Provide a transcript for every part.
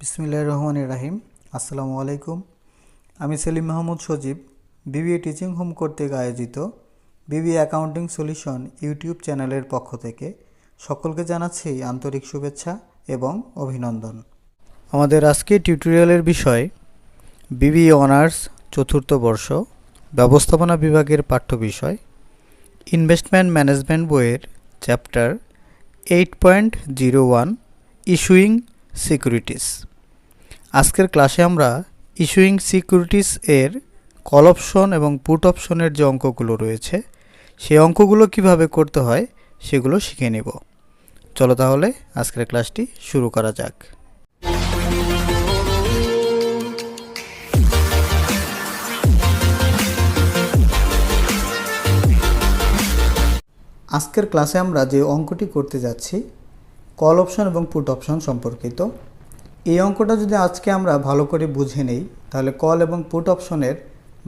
বিসমিল্লাহ রহমান রাহিম। আসসালামু আলাইকুম। আমি Selim Mahmud Sajib, BBA teaching home কর্তৃক আয়োজিত বিবিএ অ্যাকাউন্টিং সলিউশন ইউটিউব চ্যানেলের পক্ষ থেকে সকলকে জানাচ্ছি আন্তরিক শুভেচ্ছা এবং অভিনন্দন। আমাদের আজকে টিউটোরিয়ালের বিষয় বিবিএ অনার্স চতুর্থ বর্ষ ব্যবস্থাপনা বিভাগের পাঠ্য বিষয় ইনভেস্টমেন্ট ম্যানেজমেন্ট বইয়ের chapter eight point zero one, issuing securities. আজকের ক্লাসে আমরা ইস্যুইং সিকিউরিটিস এর কল অপশন এবং পুট অপশনের যে অঙ্কগুলো রয়েছে, সেই অঙ্কগুলো কীভাবে করতে হয় সেগুলো শিখে নেব। চলো তাহলে আজকের ক্লাসটি শুরু করা যাক। আজকের ক্লাসে আমরা যে অঙ্কটি করতে যাচ্ছি কল অপশন এবং পুট অপশন সম্পর্কিত এই অঙ্কটা যদি আজকে আমরা ভালো করে বুঝে নেই, তাহলে কল এবং পুট অপশনের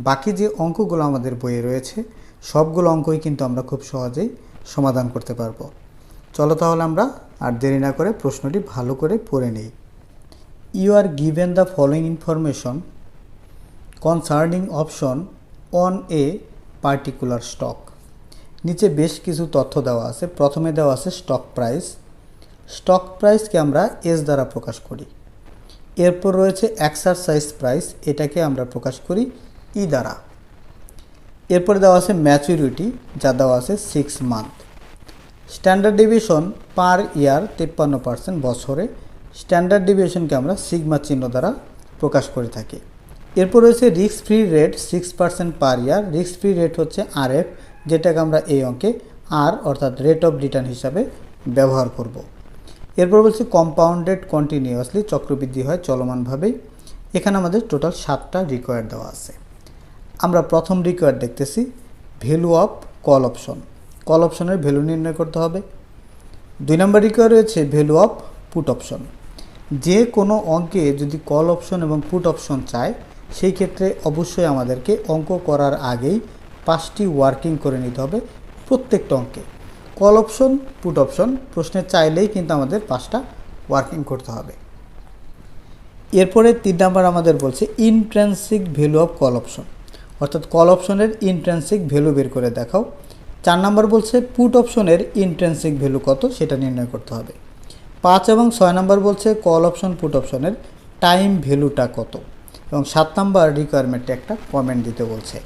বাকি যে অঙ্কগুলো আমাদের বইয়ে রয়েছে, সবগুলো অঙ্কই কিন্তু আমরা খুব সহজেই সমাধান করতে পারব। চলো তাহলে আমরা আর দেরি না করে প্রশ্নটি ভালো করে পড়ে নেই। You are given the following information concerning option on a particular stock নিচে বেশ কিছু তথ্য দেওয়া আছে। প্রথমে দেওয়া আছে স্টক প্রাইস স্টক প্রাইসকে আমরা এস দ্বারা প্রকাশ করি। এরপর রয়েছে এক্সারসাইজ প্রাইস এটাকে আমরা প্রকাশ করি ই দ্বারা এরপরে দেওয়া আছে ম্যাচুরিটি যা দেওয়া আছে six month standard division per year তেপ্পান্ন পার্সেন্ট বছরে। স্ট্যান্ডার্ড ডিভিশনকে আমরা সিগমা চিহ্ন দ্বারা প্রকাশ করে থাকি। এরপর রয়েছে risk free rate six percent per year risk free rate হচ্ছে আর এফ যেটাকে আমরা এই অঙ্কে আর অর্থাৎ রেট অফ রিটার্ন হিসাবে ব্যবহার করব। এরপর বলছি কম্পাউন্ডেড কন্টিনিউয়াসলি চক্রবৃদ্ধি হয় চলমানভাবেই। এখানে আমাদের টোটাল সাতটা রিকোয়ার দেওয়া আছে। আমরা প্রথম রিকোয়ার্ড দেখতেছি value of call option call অপশনের ভ্যালু নির্ণয় করতে হবে। দুই নম্বর রিকোয়ার রয়েছে ভ্যালু অফ পুট অপশন যে কোনো অঙ্কে যদি কল অপশন এবং পুট অপশন চায়, সেই ক্ষেত্রে অবশ্যই আমাদেরকে অঙ্ক করার আগেই পাঁচটি ওয়ার্কিং করে নিতে হবে প্রত্যেকটা অঙ্কে। কল অপশন পুট অপশন প্রশ্নে চাইলেই কিন্তু আমাদের পাঁচটা ওয়ার্কিং করতে হবে। এরপরে তিন নাম্বার আমাদের বলছে intrinsic value of call option অর্থাৎ কল অপশনের ইনট্রেন্সিক ভ্যালু বের করে দেখাও। চার নাম্বার বলছে পুট অপশনের ইনট্রেন্সিক ভ্যালু কত সেটা নির্ণয় করতে হবে। পাঁচ এবং ছয় নাম্বার বলছে কল অপশন পুট অপশনের টাইম ভ্যালুটা কত। এবং সাত নাম্বার রিকোয়ারমেন্টে একটা কমেন্ট দিতে বলছে।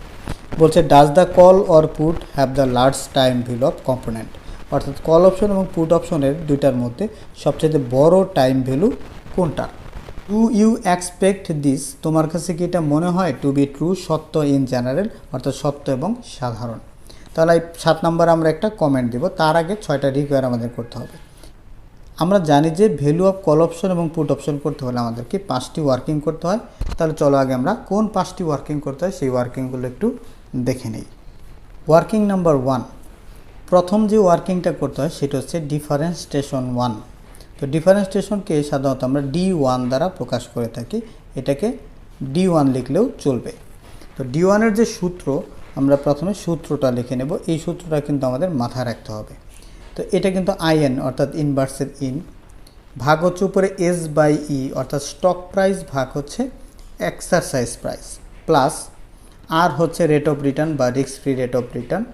বলছে does the call or put have the large time value of component অর্থাৎ কল অপশন এবং পুট অপশনের দুইটার মধ্যে সবচেয়ে বড় টাইম ভ্যালু কোনটা? ডু ইউ এক্সপেক্ট দিস তোমার কাছে কি এটা মনে হয়? টু বি ট্রু সত্য ইন জেনারেল অর্থাৎ সত্য এবং সাধারণ। তাহলে সাত নম্বর আমরা একটা কমেন্ট দেব, তার আগে ছয়টা রিকোয়ার আমাদের করতে হবে। আমরা জানি যে ভ্যালু অফ কল অপশন এবং পুট অপশন করতে হলে আমাদেরকে পাঁচটি ওয়ার্কিং করতে হয়। তাহলে চলো আগে আমরা কোন পাঁচটি ওয়ার্কিং করতে হয়, সেই ওয়ার্কিংগুলো একটু দেখে নেই। Working number one. প্রথম যে ওয়ার্কিংটা করতে হয় সেটা হচ্ছে ডিফারেন্স স্টেশন ওয়ান। তো ডিফারেন্স স্টেশনকে সাধারণত আমরা ডি ওয়ান দ্বারা প্রকাশ করে থাকি। এটাকে ডি ওয়ান লিখলেও চলবে। তো ডি ওয়ানের যে সূত্র, আমরা প্রথমে সূত্রটা লিখে নেব। এই সূত্রটা কিন্তু আমাদের মাথায় রাখতে হবে। তো এটা কিন্তু আইএন, অর্থাৎ ইনভার্সের ইন। ভাগ হচ্ছে উপরে এস বাই ই, অর্থাৎ স্টক প্রাইস ভাগ হচ্ছে এক্সারসাইজ প্রাইস, প্লাস আর হচ্ছে রেট অফ রিটার্ন বা risk free rate of return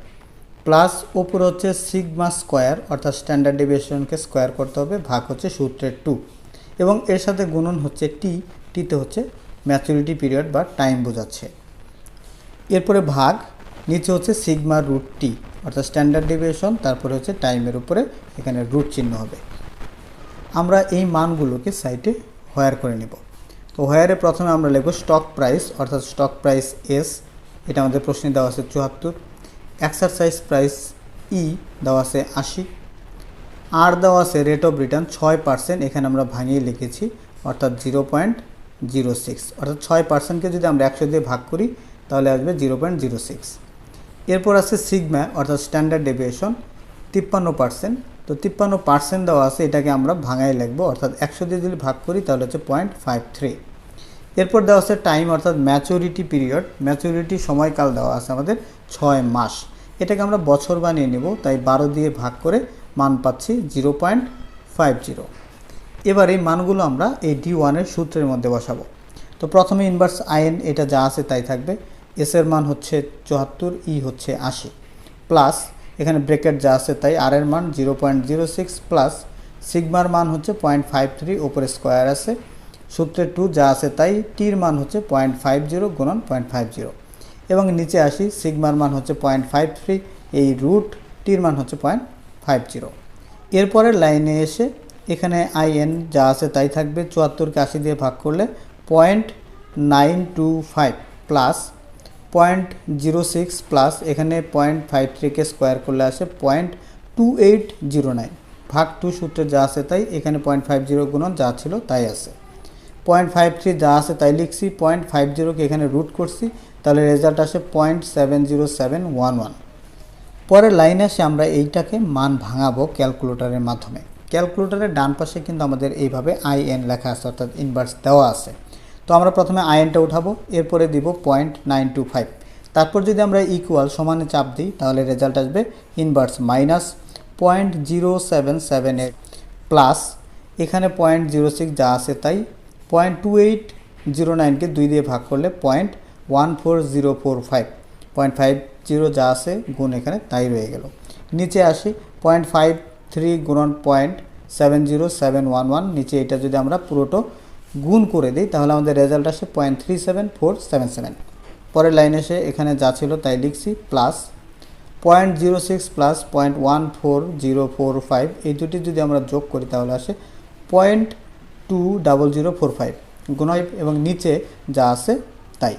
plus ওপর হচ্ছে সিগমা স্কোয়ার অর্থাৎ স্ট্যান্ডার্ড ডেভিয়েশনকে স্কোয়ার করতে হবে, ভাগ হচ্ছে সূত্রের টু এবং এর সাথে গুণন হচ্ছে টি টিতে হচ্ছে ম্যাচুরিটি পিরিয়ড বা টাইম বোঝাচ্ছে। এরপরে ভাগ, নিচে হচ্ছে সিগমা রুট টি অর্থাৎ স্ট্যান্ডার্ড ডেভিয়েশন তারপরে হচ্ছে টাইমের উপরে এখানে রুট চিহ্ন হবে। আমরা এই মানগুলোকে সাইটে হোয়ার করে নেব। তো হোয়ারে প্রথমে আমরা লিখব স্টক প্রাইস অর্থাৎ স্টক প্রাইস এস এটা আমাদের প্রশ্নে দেওয়া আছে চুয়াত্তর। এক্সারসাইজ প্রাইস ই দেওয়া আছে আশি। আর দেওয়া আছে রেট অফ রিটার্ন ছয় পার্সেন্ট এখানে আমরা ভাঙিয়ে লিখেছি, অর্থাৎ জিরো পয়েন্ট জিরো সিক্স অর্থাৎ ছয় পার্সেন্টকে যদি আমরা একশো দিয়ে ভাগ করি, তাহলে আসবে জিরো পয়েন্ট জিরো সিক্স এরপর আছে সিগমা অর্থাৎ স্ট্যান্ডার্ড ডেভিয়েশন তিপ্পান্ন পার্সেন্ট তো তিপ্পান্ন পার্সেন্ট দেওয়া আছে, এটাকে আমরা ভাঙাই লিখব, অর্থাৎ একশো দিয়ে যদি ভাগ করি তাহলে হচ্ছে পয়েন্ট ফাইভ থ্রি এরপর দেওয়া আছে টাইম অর্থাৎ ম্যাচুরিটি পিরিয়ড ম্যাচুরিটি সময়কাল দেওয়া আছে আমাদের ছয় মাস। এটাকে আমরা বছর বানিয়ে নেব, তাই বারো দিয়ে ভাগ করে মান পাচ্ছি জিরো পয়েন্ট ফাইভ জিরো এবার এই মানগুলো আমরা এই ডি ওয়ানের সূত্রের মধ্যে বসাবো। তো প্রথমে ইনভার্স আইএন এটা যা আছে তাই থাকবে। এস এর মান হচ্ছে চুয়াত্তর ই হচ্ছে আশি। প্লাস এখানে ব্রেকেট যা আছে তাই আর এর মান zero point zero six plus সিগমার মান হচ্ছে পয়েন্ট ফাইভ থ্রি ওপরে স্কোয়ার আছে। সূত্রে টু যা আছে তাই টির মান হচ্ছে পয়েন্ট ফাইভ জিরো গুণন পয়েন্ট ফাইভ জিরো এবং নিচে আসি সিগমার মান হচ্ছে পয়েন্ট ফাইভ থ্রি এই রুট টির মান হচ্ছে পয়েন্ট ফাইভ জিরো এরপরের লাইনে এসে এখানে আই এন যা আছে তাই থাকবে, চুয়াত্তরকে আশি দিয়ে ভাগ করলে point nine two five plus point zero six plus এখানে পয়েন্ট ফাইভ থ্রিকে স্কোয়ার করলে আসে point two eight zero nine ভাগ টু সূত্রে যা আছে তাই এখানে পয়েন্ট ফাইভ জিরো গুণন যা ছিল তাই আছে পয়েন্ট ফাইভ থ্রি যা আছে তাই লিখছি পয়েন্ট ফাইভ জিরোকে এখানে রুট করছি, তাহলে রেজাল্ট আসে point seven zero seven one one পরের লাইনে এসে আমরা এইটাকে মান ভাঙাবো ক্যালকুলেটরের মাধ্যমে। ক্যালকুলেটরের ডান পাশে কিন্তু আমাদের এইভাবে আই এন লেখা আছে, অর্থাৎ ইনভার্স দেওয়া আছে। তো আমরা প্রথমে আই এনটা উঠাবো, এরপরে দিব পয়েন্ট নাইন টু ফাইভ তারপর যদি আমরা ইকুয়াল সমানে চাপ দিই, তাহলে রেজাল্ট আসবে inverse minus point zero seven seven plus এখানে পয়েন্ট জিরো সিক্স যা আছে তাই পয়েন্ট টু এইট জিরো নাইনকে দুই দিয়ে ভাগ করলে point one four zero four five point five zero যা আছে গুণ এখানে তাই রয়ে গেল। নিচে আসি পয়েন্ট ফাইভ থ্রি গুণন point seven zero seven one one নিচে এটা যদি আমরা পুরোটো গুণ করে দিই, তাহলে আমাদের রেজাল্ট আসে point three seven four seven seven পরের লাইন এসে এখানে যা ছিল তাই লিখছি plus point zero six plus point one four zero four five এই দুটি যদি আমরা যোগ করি তাহলে আসে point two double zero four five গুণয় এবং নিচে যা আছে তাই।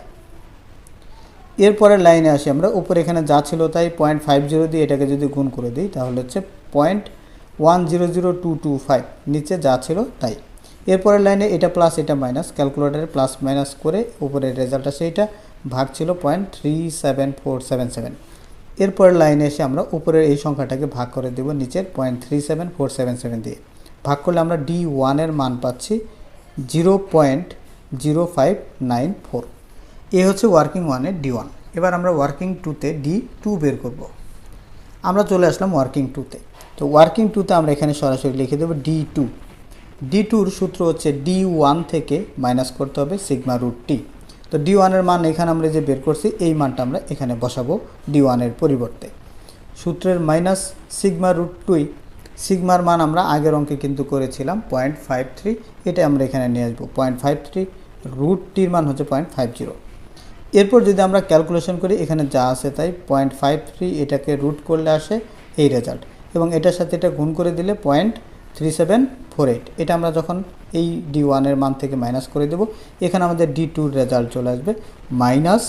এরপরের লাইনে আসি আমরা, উপরে এখানে যা ছিল তাই পয়েন্ট ফাইভ জিরো দিয়ে এটাকে যদি গুণ করে দিই, তাহলে হচ্ছে point one zero zero two two five নিচে যা ছিল তাই। এরপরের লাইনে এটা প্লাস এটা মাইনাস ক্যালকুলেটারে প্লাস মাইনাস করে উপরের রেজাল্ট আসে এটা, ভাগ ছিল point three seven four seven seven এরপরের লাইনে এসে আমরা উপরের এই সংখ্যাটাকে ভাগ করে দেব নিচের point three seven four seven seven দিয়ে। ভাগ করলে আমরা ডি ওয়ানের মান পাচ্ছি zero point zero five nine four এ হচ্ছে ওয়ার্কিং ওয়ানের ডি ওয়ান এবার আমরা ওয়ার্কিং টুতে ডি টু বের করব। আমরা চলে আসলাম ওয়ার্কিং টুতে তো। ওয়ার্কিং টুতে আমরা এখানে সরাসরি লিখে দেবো ডি টু ডি টুর সূত্র হচ্ছে ডি ওয়ান থেকে মাইনাস করতে হবে সিগমা রুট টি। তো ডি ওয়ানের মান এখানে আমরা যে বের করছি, এই মানটা আমরা এখানে বসাবো ডি ওয়ানের পরিবর্তে। সূত্রের মাইনাস সিগমা রুট টুই সিগমার মান আমরা আগের অঙ্কে কিন্তু করেছিলাম পয়েন্ট ফাইভ থ্রি, এটা আমরা এখানে নিয়ে আসব। পয়েন্ট ফাইভ থ্রি রুট টির মান হচ্ছে পয়েন্ট ফাইভ জিরো। এরপর যদি আমরা ক্যালকুলেশন করি, এখানে যা আছে তাই পয়েন্ট ফাইভ থ্রি এটাকে রুট করলে আসে এই রেজাল্ট। এবং এটার সাথে এটা গুণ করে দিলে point three seven four eight এটা আমরা যখন এই ডি ওয়ানের মান থেকে মাইনাস করে দেব, এখানে আমাদের ডি টুর রেজাল্ট চলে আসবে minus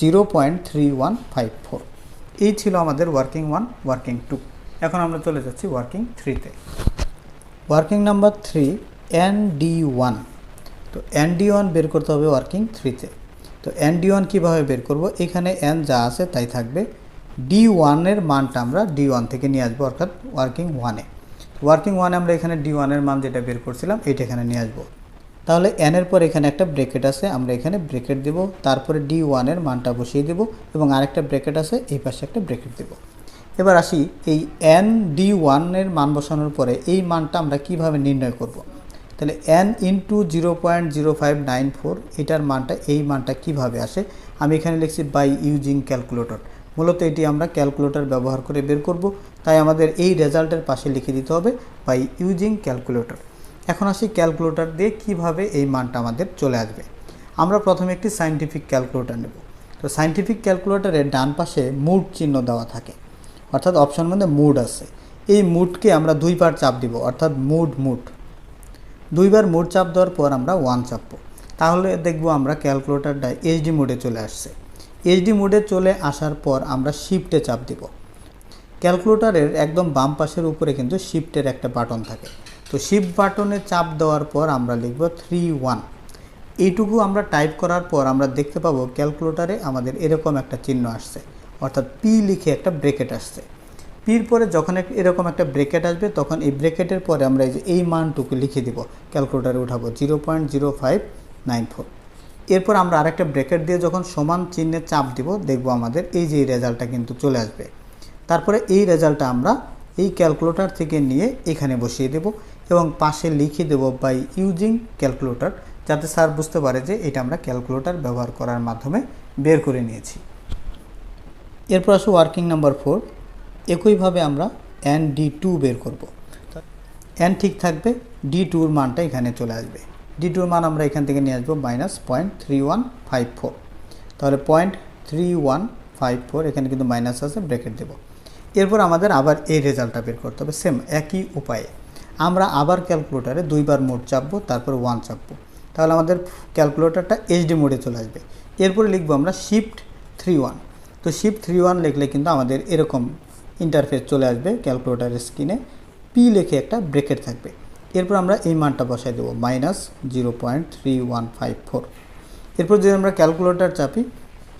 zero point three one five four এই ছিল আমাদের ওয়ার্কিং ওয়ান ওয়ার্কিং টু এখন আমরা চলে যাচ্ছি ওয়ার্কিং থ্রিতে working number three N D one তো এন ডি ওয়ান বের করতে হবে ওয়ার্কিং থ্রিতে তো। এন ডি ওয়ান কীভাবে বের করব? এখানে এন যা আছে তাই থাকবে। ডি ওয়ানের মানটা আমরা ডি ওয়ান থেকে নিয়ে আসব, অর্থাৎ ওয়ার্কিং ওয়ানে ওয়ার্কিং ওয়ান আমরা এখানে ডি ওয়ানের মান যেটা বের করছিলাম, এইটা এখানে নিয়ে আসব। তাহলে এনের পর এখানে একটা ব্রেকেট আছে, আমরা এখানে ব্রেকেট দেব, তারপরে ডি ওয়ানের মানটা বসিয়ে দেব এবং আরেকটা ব্রেকেট আছে, এই পাশে একটা ব্রেকেট দেব। এবার আসি, এই এন ডি ওয়ানের মান বসানোর পরে এই মানটা আমরা কীভাবে নির্ণয় করব। তাহলে N into zero point zero five nine four এটার মানটা, এই মানটা কীভাবে আসে? আমি এখানে লিখছি বাই ইউজিং ক্যালকুলেটর মূলত এটি আমরা ক্যালকুলেটর ব্যবহার করে বের করব। তাই আমাদের এই রেজাল্টের পাশে লিখে দিতে হবে বাই ইউজিং ক্যালকুলেটর এখন আসি ক্যালকুলেটর দিয়ে কীভাবে এই মানটা আমাদের চলে আসবে। আমরা প্রথমে একটি সাইন্টিফিক ক্যালকুলেটর নেব। তো সাইন্টিফিক ক্যালকুলেটরের ডান পাশে মুড চিহ্ন দেওয়া থাকে। অর্থাৎ অপশন মধ্যে মুড আছে। এই মুডকে আমরা দুইবার চাপ দিব, অর্থাৎ মুড মুড দুইবার মুড চাপ দেওয়ার পর আমরা ওয়ান চাপবো। তাহলে দেখব আমরা ক্যালকুলেটরটা এইচডি মোডে চলে আসছে। এইচডি মোডে চলে আসার পর আমরা শিফটে চাপ দিব। ক্যালকুলেটরের একদম বাম পাশের উপরে কিন্তু শিফটের একটা বাটন থাকে। তো শিফট বাটনে চাপ দেওয়ার পর আমরা লিখব থ্রি ওয়ান এইটুকু আমরা টাইপ করার পর আমরা দেখতে পাবো ক্যালকুলেটরে আমাদের এরকম একটা চিহ্ন আসছে। অর্থাৎ পি লিখে একটা ব্রেকেট আসছে। পির পরে যখন এক- এরকম একটা ব্রেকেট আসবে, তখন এই ব্রেকেটের পরে আমরা এই যে এই মানটুকু লিখে দিব। ক্যালকুলেটারে উঠাবো zero point zero five nine four এরপর আমরা আরেকটা ব্রেকেট দিয়ে যখন সমান চিহ্নে চাপ দিব, দেখব আমাদের এই যে রেজাল্টটা কিন্তু চলে আসবে। তারপরে এই রেজাল্টটা আমরা এই ক্যালকুলেটর থেকে নিয়ে এখানে বসিয়ে দেব এবং পাশে লিখে দেব বাই ইউজিং ক্যালকুলেটর যাতে স্যার বুঝতে পারে যে এটা আমরা ক্যালকুলেটর ব্যবহার করার মাধ্যমে বের করে নিয়েছি। এরপর আসো ওয়ার্কিং নাম্বার ফোর একইভাবে আমরা এন ডি টু বের করব। এন ঠিক থাকবে ডি টুর মানটা এখানে চলে আসবে। ডি টুর মান আমরা এখান থেকে নিয়ে আসব minus point three one five four তাহলে point three one five four এখানে কিন্তু মাইনাস আছে ব্র্যাকেট দেবো। এরপর আমাদের আবার এই রেজাল্টটা বের করতে হবে সেম একই উপায়ে। আমরা আবার ক্যালকুলেটারে দুইবার মোড চাপবো, তারপর ওয়ান চাপবো। তাহলে আমাদের ক্যালকুলেটরটা এইচডি মোডে চলে আসবে। এরপরে লিখব আমরা শিফট থ্রি ওয়ান তো শিফট থ্রি ওয়ান লিখলে কিন্তু আমাদের এরকম ইন্টারফেস চলে আসবে ক্যালকুলেটারের স্ক্রিনে পি লিখে একটা ব্রেকেট থাকবে। এরপর আমরা এই মানটা বসাই দেবো minus zero point three one five four এরপর যদি আমরা ক্যালকুলেটর চাপি,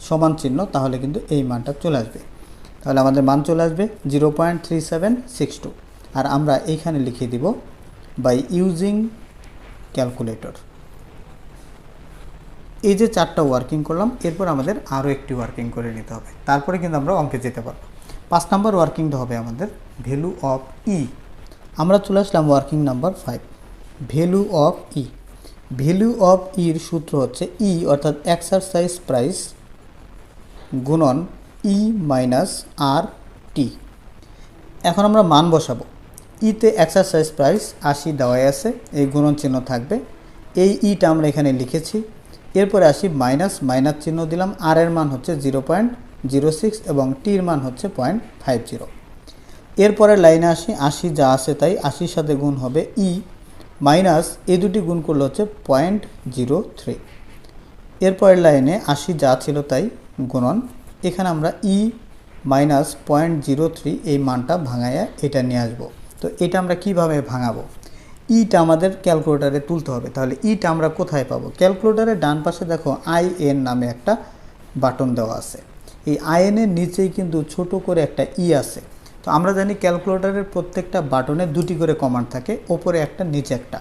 সমান চিহ্ন, তাহলে কিন্তু এই মানটা চলে আসবে। তাহলে আমাদের মান চলে আসবে zero point three seven six two আর আমরা এইখানে লিখে দিব বাই ইউজিং ক্যালকুলেটর এই যে চারটা ওয়ার্কিং করলাম, এরপর আমাদের আরও একটি ওয়ার্কিং করে নিতে হবে। তারপরে কিন্তু আমরা অঙ্কে যেতে পারব। পাঁচ নাম্বার ওয়ার্কিংটা হবে আমাদের ভ্যালু অফ ই আমরা চলে আসলাম working number five value of e value of ইর সূত্র হচ্ছে ই অর্থাৎ এক্সারসাইজ প্রাইস গুণন ই মাইনাস আর টি এখন আমরা মান বসাবো। ইতে এক্সারসাইজ প্রাইস আশি দেওয়াই আছে, এই গুণন চিহ্ন থাকবে। এই ইটা আমরা এখানে লিখেছি। এরপরে আসি মাইনাস মাইনাস চিহ্ন দিলাম। আর এর মান হচ্ছে জিরো পয়েন্ট জিরো সিক্স এবং টির মান হচ্ছে পয়েন্ট ফাইভ জিরো এরপরে লাইনে আসি, আশি যা আছে তাই আশির সাথে গুণ হবে ই মাইনাস এই দুটি গুণ করলে হচ্ছে পয়েন্ট জিরো থ্রি। এরপরের লাইনে আশি যা ছিল তাই গুণন। এখানে আমরা e minus point zero three এই মানটা ভাঙাইয়া এটা নিয়ে আসব। তো এটা আমরা কীভাবে ভাঙাবো? ইটা আমাদের ক্যালকুলেটারে তুলতে হবে। তাহলে ইটা আমরা কোথায় পাবো? ক্যালকুলেটারের ডান পাশে দেখো আই এন নামে একটা বাটন দেওয়া আছে। এই আইএনের নিচেই কিন্তু ছোট করে একটা ই আছে। তো আমরা জানি ক্যালকুলেটারের প্রত্যেকটা বাটনে দুটি করে কমান্ড থাকে, ওপরে একটা, নিচে একটা।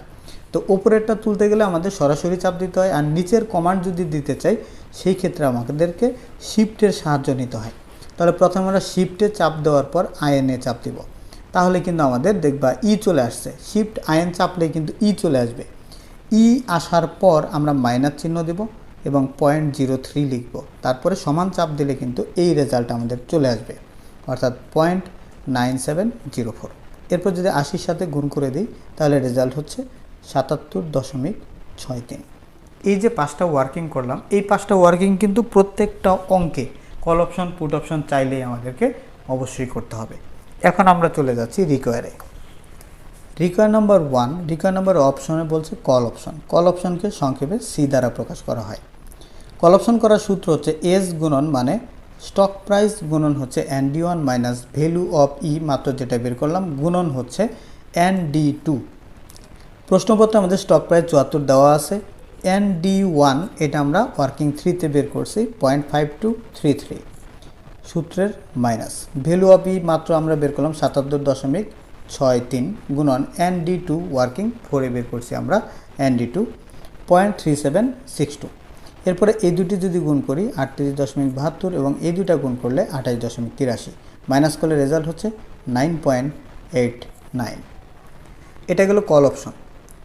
তো ওপরেরটা তুলতে গেলে আমাদের সরাসরি চাপ দিতে হয়, আর নিচের কমান্ড যদি দিতে চাই, সেই ক্ষেত্রে আমাদেরকে শিফটের সাহায্য নিতে হয়। তাহলে প্রথমে আমরা শিফটে চাপ দেওয়ার পর আইএনএ চাপ দিব। তাহলে কিন্তু আমাদের দেখবা ই চলে আসছে। শিফট আইএন চাপলে কিন্তু ই চলে আসবে। ই আসার পর আমরা মাইনাস চিহ্ন দেব এবং পয়েন্ট জিরো থ্রি লিখব। তারপরে সমান চাপ দিলে কিন্তু এই রেজাল্ট আমাদের চলে আসবে। অর্থাৎ point nine seven zero four. এরপর যদি আশির সাথে গুণ করে দিই, তাহলে রেজাল্ট হচ্ছে সাতাত্তর দশমিক ছয় তিন। এই যে পাঁচটা ওয়ার্কিং করলাম, এই পাঁচটা ওয়ার্কিং কিন্তু প্রত্যেকটা অঙ্কে কল অপশন পুট অপশন চাইলেই আমাদেরকে অবশ্যই করতে হবে। এখন আমরা চলে যাচ্ছি রিকোয়ারে require number one require number অপশনে বলছে কল অপশন কল অপশনকে সংক্ষেপে সি দ্বারা প্রকাশ করা হয়। কল অপশন করার সূত্র হচ্ছে এস গুণন মানে স্টক প্রাইস গুণন হচ্ছে N D one minus value of e মাত্র যেটা বের করলাম, গুণন হচ্ছে এন ডি টু প্রশ্নপত্রে আমাদের স্টক প্রাইস চুয়াত্তর দেওয়া আছে। এন ডি ওয়ান এটা আমরা ওয়ার্কিং থ্রিতে বের করছি point five two three three সূত্রের মাইনাস ভ্যালু অফ ই মাত্র আমরা বের করলাম সাতাত্তর দশমিক ছয় তিন, গুণন এন ডি টু ওয়ার্কিং ফোরে বের করছি আমরা N D two point three seven six two এরপরে এই দুটি যদি গুণ করি, আটত্রিশ দশমিক বাহাত্তর এবং এই দুটা গুণ করলে আঠাশ দশমিক তিরাশি। মাইনাস করলে রেজাল্ট হচ্ছে নাইন পয়েন্ট এইট নাইন এটা গেল কল অপশন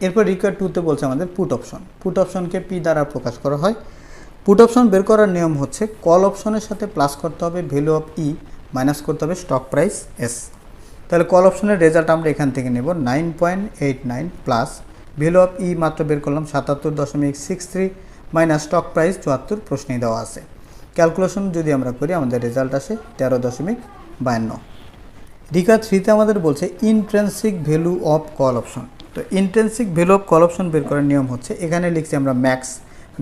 এরপর রিকোয়ার টুতে বলছে আমাদের পুট অপশন পুট অপশনকে পি দ্বারা প্রকাশ করা হয়। পুট অপশন বের করার নিয়ম হচ্ছে কল অপশনের সাথে প্লাস করতে হবে ভ্যালু অফ ই মাইনাস করতে হবে স্টক প্রাইস এস তাহলে কল অপশনের রেজাল্ট আমরা এখান থেকে নেব nine point eight nine plus value of e মাত্র বের করলাম সাতাত্তর দশমিক six three minus stock price চুয়াত্তর প্রশ্নেই দেওয়া আছে। ক্যালকুলেশন যদি আমরা করি, আমাদের রেজাল্ট আসে তেরো দশমিক বায়ান্ন। রিকা থ্রিতে আমাদের বলছে intrinsic value of call option তো intrinsic value of call option বের করার নিয়ম হচ্ছে, এখানে লিখছি আমরা ম্যাক্স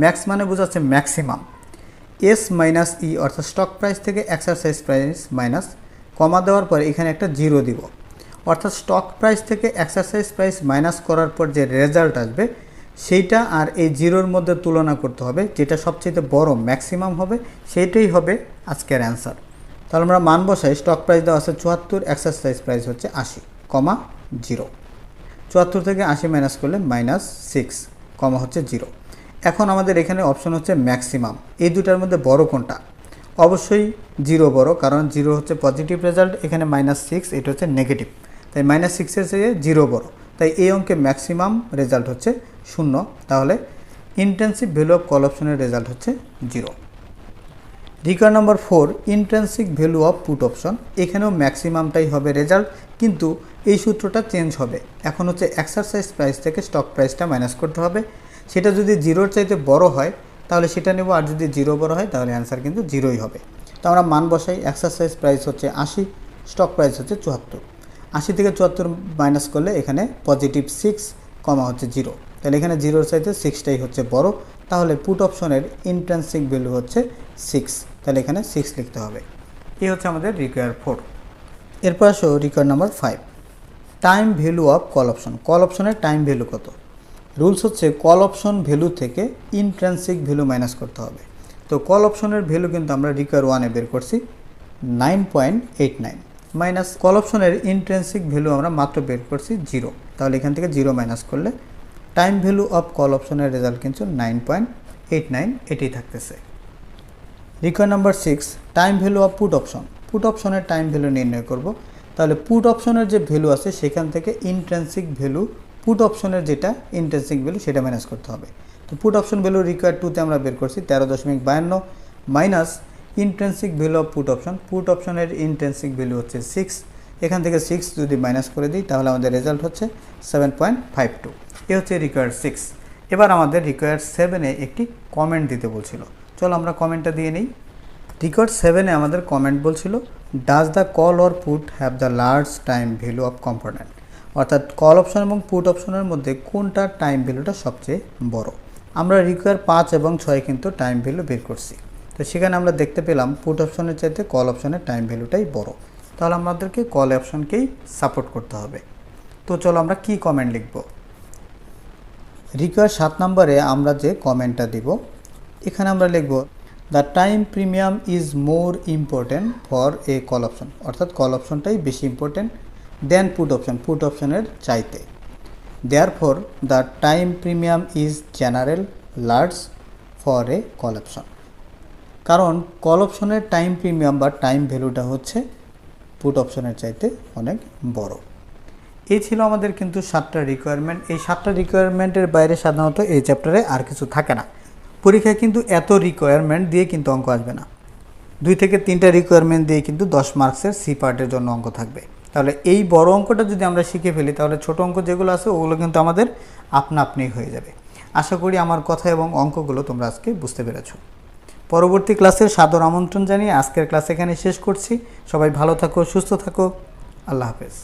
ম্যাক্স মানে বোঝাচ্ছে ম্যাক্সিমাম এস মাইনাস ই অর্থাৎ স্টক প্রাইস থেকে এক্সারসাইজ প্রাইস মাইনাস কমা দেওয়ার পর এখানে একটা জিরো দিব। অর্থাৎ স্টক প্রাইস থেকে এক্সারসাইজ প্রাইস মাইনাস করার পর যে রেজাল্ট আসবে সেইটা আর এই জিরোর মধ্যে তুলনা করতে হবে, যেটা সবচেয়ে বড় ম্যাক্সিমাম হবে, সেইটাই হবে আজকের অ্যান্সার তাহলে আমরা মান বসাই স্টক প্রাইস দেওয়া আছে চুয়াত্তর এক্সারসাইজ প্রাইস হচ্ছে আশি কমা জিরো চুয়াত্তর থেকে আশি মাইনাস করলে মাইনাস সিক্স কমা হচ্ছে জিরো এখন আমাদের এখানে অপশন হচ্ছে ম্যাক্সিমাম এই দুটার মধ্যে বড় কোনটা? অবশ্যই জিরো বড়, কারণ জিরো হচ্ছে পজিটিভ রেজাল্ট এখানে মাইনাস সিক্স এটা হচ্ছে নেগেটিভ তাই মাইনাস সিক্সের চেয়ে জিরো বড়। তাই এই অঙ্কে ম্যাক্সিমাম রেজাল্ট হচ্ছে শূন্য। তাহলে ইন্টেন্সিভ ভ্যালু অফ কল অপশনের রেজাল্ট হচ্ছে zero require number four intrinsic value of put option এখানেও ম্যাক্সিমামটাই হবে রেজাল্ট কিন্তু এই সূত্রটা চেঞ্জ হবে। এখন হচ্ছে এক্সারসাইজ প্রাইস থেকে স্টক প্রাইসটা মাইনাস করতে হবে। সেটা যদি জিরোর চাইতে বড় হয়, তাহলে সেটা নেব, আর যদি জিরো বড় হয়, তাহলে অ্যান্সার কিন্তু জিরোই হবে। তো আমরা মান বসাই এক্সারসাইজ প্রাইস হচ্ছে আশি স্টক প্রাইস হচ্ছে চুয়াত্তর। আশি থেকে চুয়াত্তর মাইনাস করলে এখানে পজিটিভ সিক্স কমা হচ্ছে জিরো তাহলে এখানে জিরোর চাইতে সিক্সটাই হচ্ছে বড়। তাহলে পুট অপশনের ইন্ট্রেন্সিক ভ্যালু হচ্ছে সিক্স তাহলে এখানে সিক্স লিখতে হবে। এই হচ্ছে আমাদের রিকোয়ার ফোর এরপর আসো require number five time value of call option call অপশনের টাইম ভ্যালু কত? রুলস হচ্ছে কল অপশন ভ্যালু থেকে ইন্ট্রেন্সিক ভ্যালু মাইনাস করতে হবে। তো কল অপশনের ভ্যালু কিন্তু আমরা রিকোয়ার ওয়ানে বের করছি nine point eight nine minus call অপশনের ইন্ট্রেন্সিক ভ্যালু আমরা মাত্র বের করছি জিরো তাহলে এখান থেকে জিরো মাইনাস করলে টাইম ভ্যালু অফ কল অপশনের রেজাল্ট কিন্তু নাইন পয়েন্ট এইট নাইন এটাই থাকতেছে। Require number six time value of put option put অপশনের টাইম ভ্যালু নির্ণয় করব। তাহলে পুট অপশনের যে ভ্যালু আছে সেখান থেকে ইন্ট্রেন্সিক ভ্যালু পুট অপশনের যেটা ইন্ট্রেন্সিক ভ্যালু সেটা ম্যানেজ করতে হবে। তো পুট অপশন ভ্যালু রিকোয়ার টুতে আমরা বের করছি তেরো দশমিক বায়ান্ন minus intrinsic value of put option put অপশনের ইন্ট্রেন্সিক ভ্যালু হচ্ছে সিক্স এখান থেকে সিক্স যদি মাইনাস করে দিই, তাহলে আমাদের রেজাল্ট হচ্ছে সেভেন পয়েন্ট ফাইভ টু এ হচ্ছে রিকোয়ার সিক্স এবার আমাদের রিকোয়ার সেভেনে একটি কমেন্ট দিতে বলছিল। চলো আমরা কমেন্টটা দিয়ে নিই। রিকোয়ার সেভেনে আমাদের কমেন্ট বলছিল does the call or put have the large time value of component অর্থাৎ কল অপশন এবং পুট অপশনের মধ্যে কোনটার টাইম ভ্যালুটা সবচেয়ে বড়? আমরা রিকোয়ার পাঁচ এবং ছয় কিন্তু টাইম ভ্যালু বের করছি। তো সেখানে আমরা দেখতে পেলাম পুট অপশনের চাইতে কল অপশনের টাইম ভ্যালুটাই বড়। তাহলে আমাদেরকে কল অপশনকেই সাপোর্ট করতে হবে। তো চলো আমরা কি কমেন্ট লিখব? রিকোয়ার সাত নম্বরে আমরা যে কমেন্টটা দিব, এখানে আমরা লিখব the time premium is more important for a call option অর্থাৎ কল অপশনটাই বেশি important than put option put অপশনের চাইতে। Therefore the time premium is general large for a call option কারণ কল অপশনের টাইম প্রিমিয়াম বা টাইম ভ্যালুটা হচ্ছে পুট অপশনের চাইতে অনেক বড়। এই ছিল আমাদের কিন্তু সাতটা রিকোয়ারমেন্ট এই সাতটা রিকোয়ারমেন্টের বাইরে সাধারণত এই চ্যাপ্টারে আর কিছু থাকে না। পরীক্ষায় কিন্তু এত রিকোয়ারমেন্ট দিয়ে কিন্তু অঙ্ক আসবে না। দুই থেকে তিনটা রিকোয়ারমেন্ট দিয়ে কিন্তু দশ মার্কসের সি পার্টের জন্য অঙ্ক থাকবে। তাহলে এই বড় অঙ্কটা যদি আমরা শিখে ফেলি, তাহলে ছোট অঙ্ক যেগুলো আছে, ওগুলো কিন্তু আমাদের আপনা আপনি হয়ে যাবে। আশা করি আমার কথা এবং অঙ্কগুলো তোমরা আজকে বুঝতে পেরেছ। পরবর্তী ক্লাসের সাদর আমন্ত্রণ জানিয়ে আজকের ক্লাস এখানে শেষ করছি। সবাই ভালো থাকো, সুস্থ থাকো। আল্লাহ হাফেজ।